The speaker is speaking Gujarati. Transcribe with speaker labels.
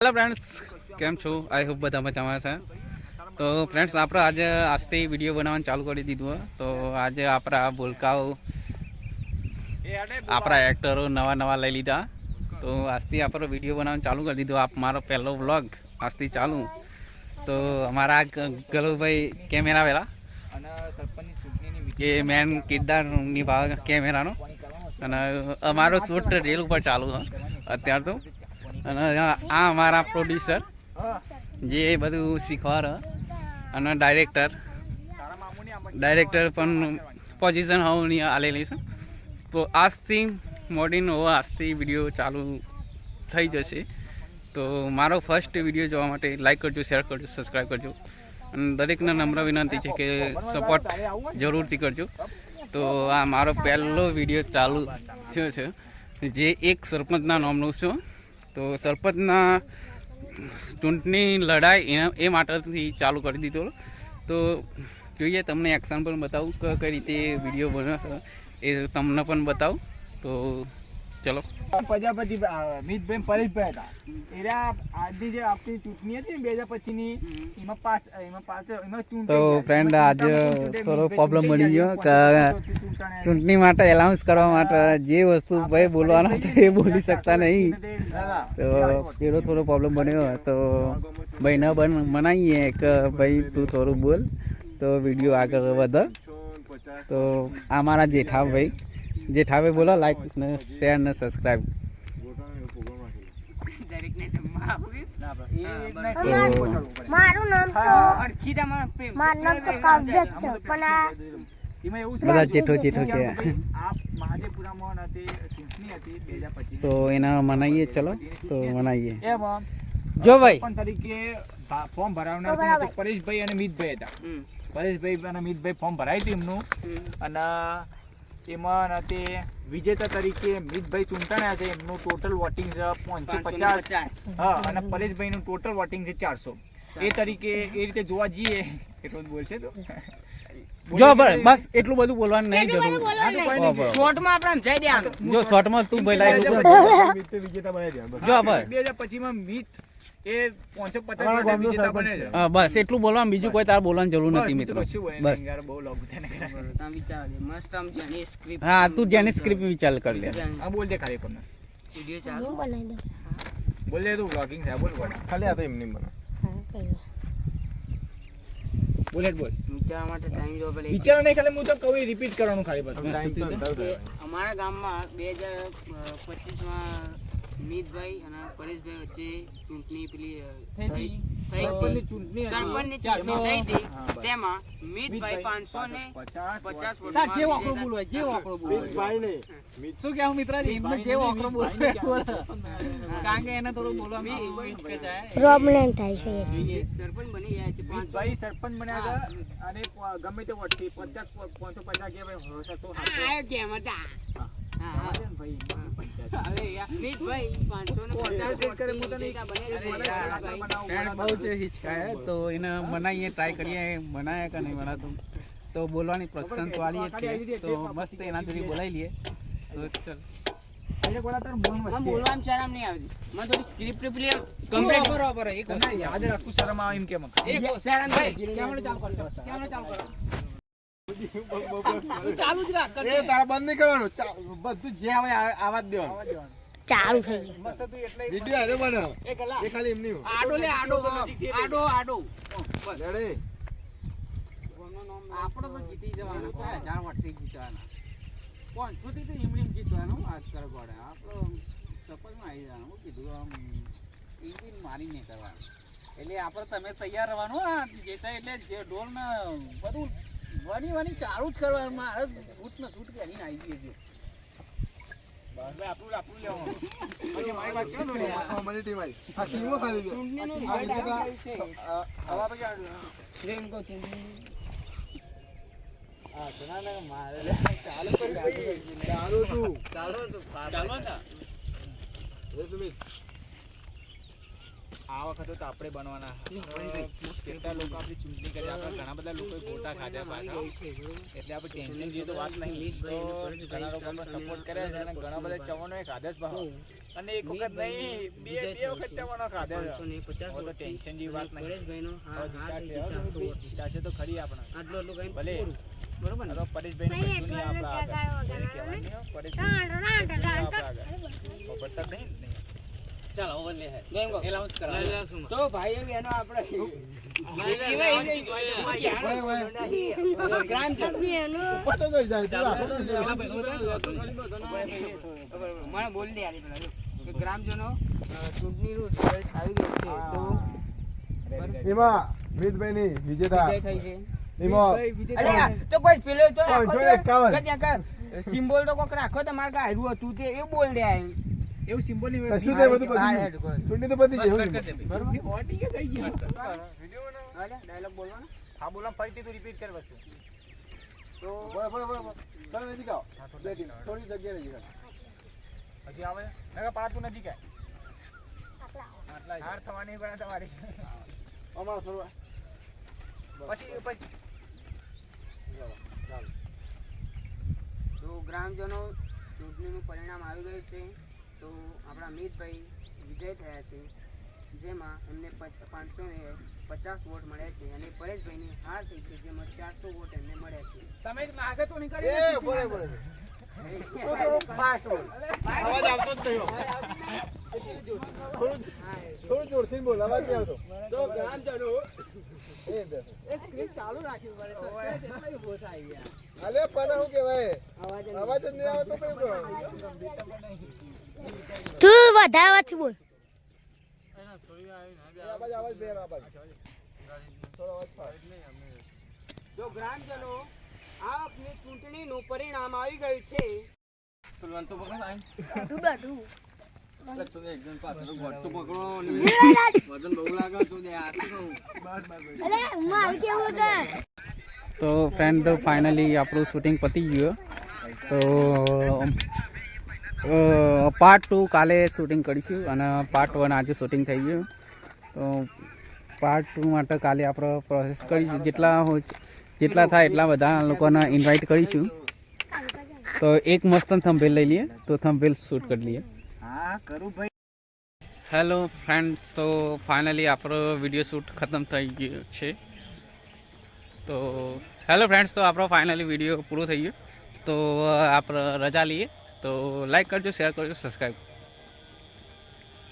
Speaker 1: હેલો ફ્રેન્ડ્સ કેમ છો? આઈ હોપ બધા મજામાં છે. તો ફ્રેન્ડ્સ આપણે આજે આજથી વીડિયો બનાવવાનું ચાલુ કરી દીધું તો, આજે આપણા ભૂલકાઓ, આપણા એક્ટરો નવા નવા લઈ લીધા. તો, આજથી આપણો વીડિયો બનાવવાનું ચાલુ કરી દીધું. આપ મારો પહેલો વ્લોગ આજથી ચાલુ. તો, અમારા ગલુભાઈ કેમેરા વેલા એ મેન કિરદાર નિભાવ કેમેરાનો. અને અમારો શૂટ રેલ ઉપર ચાલુ છે અત્યાર તો અને આ અમારા પ્રોડ્યુસર જે બધું શીખવાડે અને ડાયરેક્ટર ડાયરેક્ટર પણ પોઝિશન હોવાની આલેલી છે. તો આજથી મોર્નિંગ હવે આજથી વીડિયો ચાલુ થઈ જશે. તો મારો ફર્સ્ટ વીડિયો જોવા માટે લાઈક કરજો શેર કરજો સબસ્ક્રાઈબ કરજો. અને દરેકને નમ્ર વિનંતી છે કે સપોર્ટ જરૂરથી કરજો. તો આ મારો પહેલો વીડિયો ચાલુ થયો છે. જે એક સરપંચના નામનું છે. તો સરપંચના ચૂંટણી લડાઈ એના એ માટેથી ચાલુ કરી દીધો. તો જોઈએ, તમને એક્શન પણ બતાવું કઈ રીતે વીડિયો બન્યો એ તમને પણ બતાવું. તો ચલો.
Speaker 2: પ્રજાપતિ અ, મિતભાઈ પરેશભાઈ હતા એરા આજની જે આપણી ચૂંટણી હતી ને બે હજાર પચીસની એમાં પાસ એમાં પાસ એમાં ચૂંટણી
Speaker 1: તો
Speaker 2: ફ્રેન્ડ
Speaker 1: આજે થોડો
Speaker 2: પ્રોબ્લેમ
Speaker 1: બની
Speaker 2: ગયો
Speaker 1: કે
Speaker 2: ચૂંટણી
Speaker 1: માટે એલાઉન્સ કરવા માટે જે વસ્તુ ભાઈ બોલવાના હતા એ બોલી શકતા નહીં. તો પેલો થોડો પ્રોબ્લેમ બન્યો. તો ભાઈ ન બન મનાવીએ કે ભાઈ તું થોડું બોલ. તો વીડિયો આગળ વધે. તો આ મારા જેઠાભાઈ. જેઠાભાઈ બોલો લાઈક ને શેર ને
Speaker 2: એક
Speaker 1: તો- એના મનાઈએ ચલો તો
Speaker 2: મનાઈએ.
Speaker 1: જો ભાઈ.
Speaker 2: તરીકે ફોર્મ ભરાવનાર પરેશભાઈ અને મિતભાઈ હતા. પરેશભાઈ અને મિતભાઈ ફોર્મ ભરાયું હતું એમનું. અને એમાં તે વિજેતા તરીકે મિતભાઈ ચૂંટાણા છે. એમનું ટોટલ વોટિંગ છે પાંચસો પચાસ. હા અને પરેશભાઈનું ટોટલ વોટિંગ છે ચારસો. એ તરીકે એ રીતે જોવા જઈએ એટલું જ બોલશે તો.
Speaker 1: જો બસ એટલું બધું બોલવાનું નહીં જરૂર.
Speaker 2: શોર્ટમાં આપણે જઈ દે
Speaker 1: જો શોર્ટમાં તું ભાઈ લાઈ જો બસ.
Speaker 2: બે હજાર પછીમાં મિત એ પાંચસો પચાસ
Speaker 3: અમારા
Speaker 2: માટે
Speaker 3: ગામનો
Speaker 2: વિજેતા
Speaker 3: સરપંચ
Speaker 2: બને છે.
Speaker 1: હા, બસ એટલું બોલવાનું બીજું કોઈ તારે બોલવાની જરૂર નથી
Speaker 2: બસ,
Speaker 1: મિત્રો.
Speaker 2: બીજું કશું હોય
Speaker 1: બસ.
Speaker 2: નહીં, યાર, બહુ લાંબુ થાય ને.
Speaker 1: હા તું જેની સ્ક્રિપ્ટ વિચાર કરી લે.
Speaker 2: હા, બોલ દે ખાલી તમને
Speaker 4: હું બનાવી દઉં.
Speaker 2: બોલ દે તું vlogging છે બોલ બોલ.
Speaker 3: ખાલી આ તો એમની મને.
Speaker 4: હા કઈ વાત.
Speaker 2: બોલ હેડ બોલ.
Speaker 5: વિચારવા માટે ટાઈમ જોવો પડે
Speaker 2: વિચારો નહીં ખાલી હું તો કહું રિપીટ કરવાનું ખાલી બસ.
Speaker 3: ટાઈમ તો અંતર
Speaker 5: કે
Speaker 3: થાય.
Speaker 5: અમારા ગામમાં બે હજાર પચીસમાં મિતભાઈ અને પરેશભાઈ વચ્ચે ચૂંટણી પેલી થઈ
Speaker 2: સરપંચની
Speaker 5: હતી.
Speaker 2: ચૂંટણી
Speaker 5: સરપંચની ચૂંટણી થઈ હતી. તેમાં મિતભાઈ પાંચસો ને
Speaker 2: પચાસ વોટ.
Speaker 1: જે વાંકડો બોલવાય, જે વાંકડો બોલવાય.
Speaker 3: ભાઈ
Speaker 1: શું કેવું મિત્ર
Speaker 2: એમને જે વાંકડો બોલે,
Speaker 1: કારણ કે એને થોડું બોલવા
Speaker 4: પ્રોબ્લેમ થાય છે.
Speaker 5: સરપંચ બની ગયા છે પાંચસો.
Speaker 2: સરપંચ બન્યા હતા અને ગમે તે વોટથી પચાસ પાંચસો પચાસ કે ભાઈ.
Speaker 5: આવ્યો કેમ હતા
Speaker 2: ભાઈ,
Speaker 5: ભાઈ.
Speaker 1: તો એને બનાવીએ ટ્રાય કરીએ બનાયા કે નહીં બનાતું તો બોલવાની પ્રસંગ વાળી છે તો મસ્ત એના જોડે બોલાવી લઈએ તો ચલ.
Speaker 5: બોલવામાં થોડી સ્ક્રિપ્ટ પેલી complete-
Speaker 1: બરાબર એક
Speaker 2: યાદ રાખું શરમ આવે એમ કેમ
Speaker 5: શરમ. કેમેરો ચાલુ કરો. ચાલુ કરો.
Speaker 3: એ તારા બંધ નહીં કરવાનું. બધું જે આવે આવા જ દેવાનું.
Speaker 4: ચાલુ થઈ ગયું.
Speaker 2: મસ્ત તું એટલે
Speaker 3: વીડિયો હારે બને
Speaker 2: એ
Speaker 3: ખાલી એમની
Speaker 5: આડો લે આડો આડો આડો. બસ.
Speaker 3: રેડી.
Speaker 1: આપણો તો જીતી જવાનો છે હજાર વોટથી જીતવાના કોણ? છોટી તો એમણી જીતવાનું આજ કરો ગોળે. આપણો સપોઝમાં આવી જવાનું. હું કીધું આમ ઇન્જિન મારી નહીં કરવાનું. એટલે આપણે તમે તૈયાર રહેવાનું આ જેતા એટલે જે. ઢોલ ને બધું વની વની ચાલુ જ કરવાનું મારે બૂટ ને સૂટ પહેરીને આવી ગયો છે.
Speaker 3: ચાલુ તું.
Speaker 5: ચાલો તું.
Speaker 2: આ વખતે તો આપણે બનવાના કેટલા લોકો આપણી ચૂંટણી કરી આપણે ઘણા બધા લોકોએ ગોટા ખાધા પાછા. એટલે આપણે ટેન્શન જેવી તો વાત નહીં. તો ઘણા લોકો સપોર્ટ કર્યા છે અને ઘણા બધા ચવાનો એક જ ભાવ. અને એક વખત નહીં બે બે વખત ચવાનો ખાધા છે. તો ટેન્શન જેવી વાત નહીં. હવે તો ખરી આપણે.
Speaker 5: આટલું આટલું કઈ
Speaker 2: ભલે.
Speaker 5: બરોબર ને?
Speaker 2: પરેશભાઈ કશું આપણા આગળ. ખબર નહીં ને?
Speaker 5: ચાલો ઓવર લે તો ભાઈ આપણે ગ્રામજનો ચૂંટણીનું રિઝલ્ટ આવી ગયું છે તો
Speaker 3: એમાં વિજેતા.
Speaker 5: થઈ છે. તો કોઈ પેલો તો. સિમ્બોલ તો કોક રાખો તમારે હાર્યું હતું તે એ બોલ દે.
Speaker 2: એવું સિમ્બોલિક હોય.
Speaker 3: કશું તે બધું પતી ચૂંટણી તો પતી જાય છે.
Speaker 2: કે થઈ ગયું.
Speaker 5: હાલે ડાયલોગ બોલવાનો.
Speaker 2: હા બોલા ફરીથી તું રિપીટ કર વસ્તુ
Speaker 5: તો
Speaker 3: બરાબર બોલો, બોલો, બોલો. ચાલો નજીક આવો. બે દિન. થોડી જગ્યા નજીક આવો.
Speaker 2: હજી આવે? નકર પાડતું નથી આટલા હાર થવાની પણ તમારી.
Speaker 3: અમારો થોડું
Speaker 2: પછી પછી.
Speaker 5: તો ગ્રામજનો ચૂંટણીનું પરિણામ આવી ગયું છે. તો આપણા મીતભાઈ વિજય થયા છે જેમાં એમને પાંચસો ને પચાસ વોટ મળ્યા છે અને પરેશભાઈની હાર થઈ છે જેમાં ચારસો વોટ એમને મળ્યા છે.
Speaker 2: તમે માગે તો
Speaker 3: નીકળી થોડું અવાજ આવતો જ નહીં હો. થોડું થોડું જોરથી બોલ અવાજ નહીં આવતો.
Speaker 5: તો ગ્રામજનો ચાલુ રાખ્યું પડે તો કેટલા ઊભો થાય યાર
Speaker 3: અલે પણ શું કહેવાય?
Speaker 5: અવાજ જ
Speaker 3: નહીં આવે તો કયું કરવાનું
Speaker 4: તું વધારે અવાજથી બોલ.
Speaker 5: જો ગ્રામજનો આ ચૂંટણીનું પરિણામ આવી ગયું છે.
Speaker 1: તો ફ્રેન્ડ ફાઇનલી આપણું શૂટિંગ પતી ગયું. તો પાર્ટ ટુ કાલે શૂટિંગ કરીશું અને પાર્ટ વન આજે શૂટિંગ થઈ ગયું. તો પાર્ટ ટુ માટે કાલે આપણે પ્રોસેસ કરીશું. જેટલા જેટલા થાય એટલા બધા લોકોને ઇન્વાઇટ કરીશું. તો એક મસ્ત થંભેલ લઈ લઈએ, તો થંભેલ શૂટ કરી લઈએ.
Speaker 2: હા ભાઈ
Speaker 1: હેલો ફ્રેન્ડ્સ તો ફાઇનલી આપણો વીડિયો શૂટ ખતમ થઈ ગયો છે. તો હેલો ફ્રેન્ડ્સ તો આપણો ફાઇનલી વીડિયો પૂરો થઈ ગયો. તો આપણે રજા લઈએ. તો લાઈક કરજો શેર કરજો સબસ્ક્રાઈબ